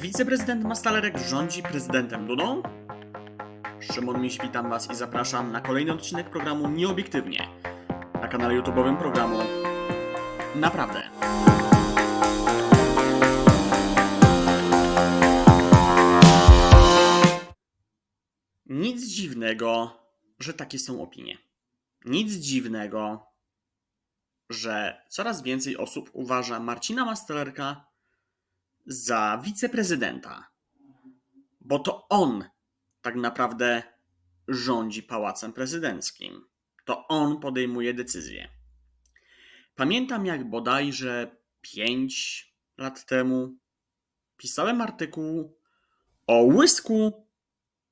Wiceprezydent Mastalerek rządzi prezydentem Dudą? Szymon Miś, witam Was i zapraszam na kolejny odcinek programu Nieobiektywnie na kanale YouTube'owym programu Naprawdę. Nic dziwnego, że takie są opinie. Nic dziwnego, że coraz więcej osób uważa Marcina Mastalerka za wiceprezydenta, bo to on tak naprawdę rządzi pałacem prezydenckim. To on podejmuje decyzje. Pamiętam, jak bodajże pięć lat temu pisałem artykuł o łysku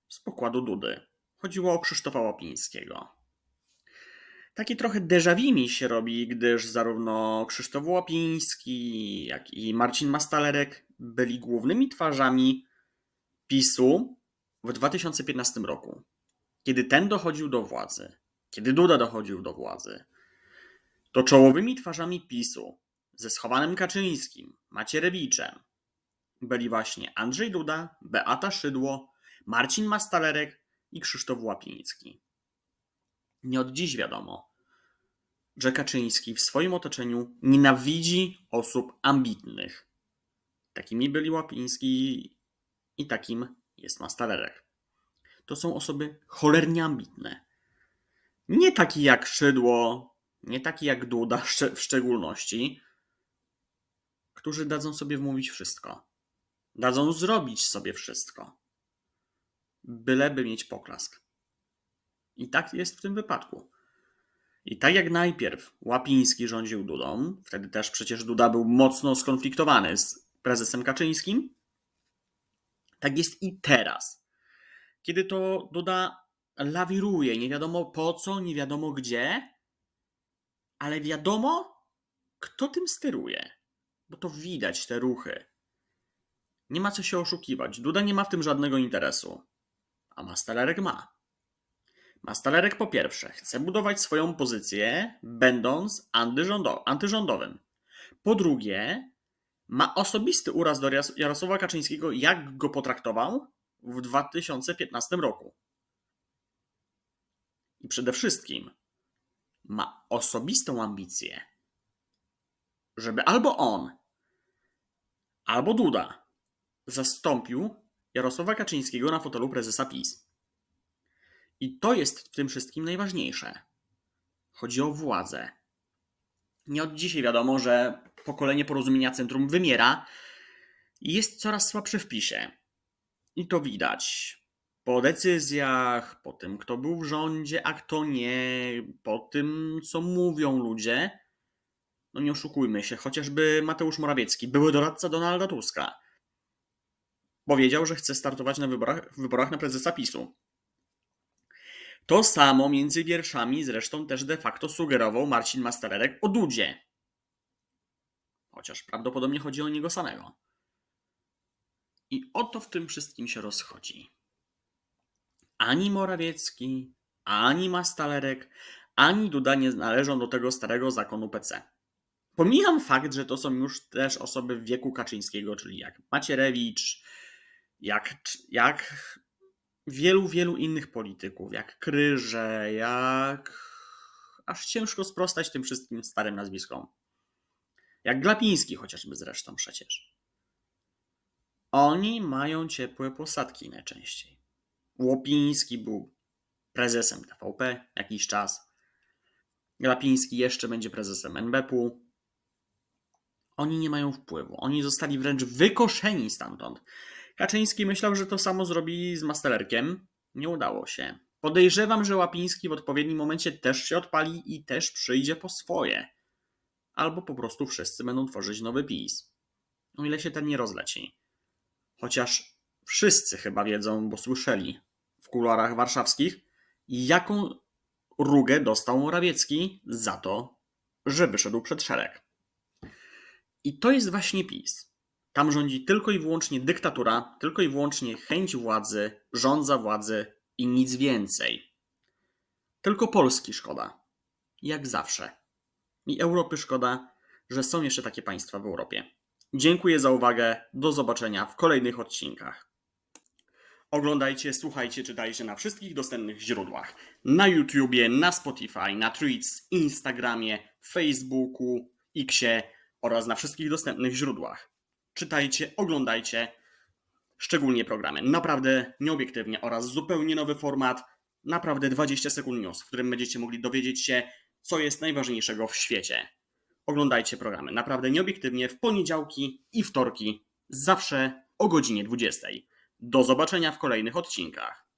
z pokładu Dudy. Chodziło o Krzysztofa Łapińskiego. Taki trochę déjà mi się robi, gdyż zarówno Krzysztof Łapiński, jak i Marcin Mastalerek byli głównymi twarzami PiSu w 2015 roku. Kiedy ten dochodził do władzy, kiedy Duda dochodził do władzy, to czołowymi twarzami PiSu ze schowanym Kaczyńskim, Macierewiczem byli właśnie Andrzej Duda, Beata Szydło, Marcin Mastalerek i Krzysztof Łapiński. Nie od dziś wiadomo, że Kaczyński w swoim otoczeniu nienawidzi osób ambitnych. Takimi byli Łapiński i takim jest Mastalerek. To są osoby cholernie ambitne. Nie taki jak Szydło, nie taki jak Duda w szczególności, którzy dadzą sobie wmówić wszystko. Dadzą zrobić sobie wszystko. Byleby mieć poklask. I tak jest w tym wypadku. I tak jak najpierw Łapiński rządził Dudą, wtedy też przecież Duda był mocno skonfliktowany z prezesem Kaczyńskim, tak jest i teraz. Kiedy to Duda lawiruje, nie wiadomo po co, nie wiadomo gdzie, ale wiadomo, kto tym steruje, bo to widać te ruchy. Nie ma co się oszukiwać. Duda nie ma w tym żadnego interesu, a Mastalerek ma. Mastalerek po pierwsze chce budować swoją pozycję, będąc antyrządowym. Po drugie, ma osobisty uraz do Jarosława Kaczyńskiego, jak go potraktował w 2015 roku. I przede wszystkim ma osobistą ambicję, żeby albo on, albo Duda zastąpił Jarosława Kaczyńskiego na fotelu prezesa PiS. I to jest w tym wszystkim najważniejsze. Chodzi o władzę. Nie od dzisiaj wiadomo, że pokolenie porozumienia centrum wymiera i jest coraz słabsze w PiSie. I to widać po decyzjach, po tym, kto był w rządzie, a kto nie, po tym, co mówią ludzie. No nie oszukujmy się, chociażby Mateusz Morawiecki, były doradca Donalda Tuska, powiedział, że chce startować na wyborach, wyborach na prezesa PiSu. To samo między wierszami zresztą też de facto sugerował Marcin Mastalerek o Dudzie. Chociaż prawdopodobnie chodzi o niego samego. I oto w tym wszystkim się rozchodzi. Ani Morawiecki, ani Mastalerek, ani Duda nie należą do tego starego zakonu PC. Pomijam fakt, że to są już też osoby w wieku Kaczyńskiego, czyli jak Macierewicz, jak, jak wielu, wielu innych polityków, jak Kryże, jak. Aż ciężko sprostać tym wszystkim starym nazwiskom. Jak Glapiński chociażby zresztą przecież. Oni mają ciepłe posadki najczęściej. Łopiński był prezesem TVP jakiś czas. Glapiński jeszcze będzie prezesem NBP-u. Oni nie mają wpływu. Oni zostali wręcz wykoszeni stamtąd. Kaczyński myślał, że to samo zrobi z Mastelerkiem. Nie udało się. Podejrzewam, że Łapiński w odpowiednim momencie też się odpali i też przyjdzie po swoje. Albo po prostu wszyscy będą tworzyć nowy PiS. O ile się ten nie rozleci. Chociaż wszyscy chyba wiedzą, bo słyszeli w kuluarach warszawskich, jaką rugę dostał Morawiecki za to, że wyszedł przed szereg. I to jest właśnie PiS. Tam rządzi tylko i wyłącznie dyktatura, tylko i wyłącznie chęć władzy, rządza władzy i nic więcej. Tylko Polski szkoda. Jak zawsze. I Europy szkoda, że są jeszcze takie państwa w Europie. Dziękuję za uwagę. Do zobaczenia w kolejnych odcinkach. Oglądajcie, słuchajcie, czytajcie na wszystkich dostępnych źródłach. Na YouTubie, na Spotify, na Twitch, Instagramie, Facebooku, Xie oraz na wszystkich dostępnych źródłach. Czytajcie, oglądajcie, szczególnie programy. Naprawdę nieobiektywnie oraz zupełnie nowy format, naprawdę 20 sekund news, w którym będziecie mogli dowiedzieć się, co jest najważniejszego w świecie. Oglądajcie programy naprawdę nieobiektywnie w poniedziałki i wtorki, zawsze o godzinie 20. Do zobaczenia w kolejnych odcinkach.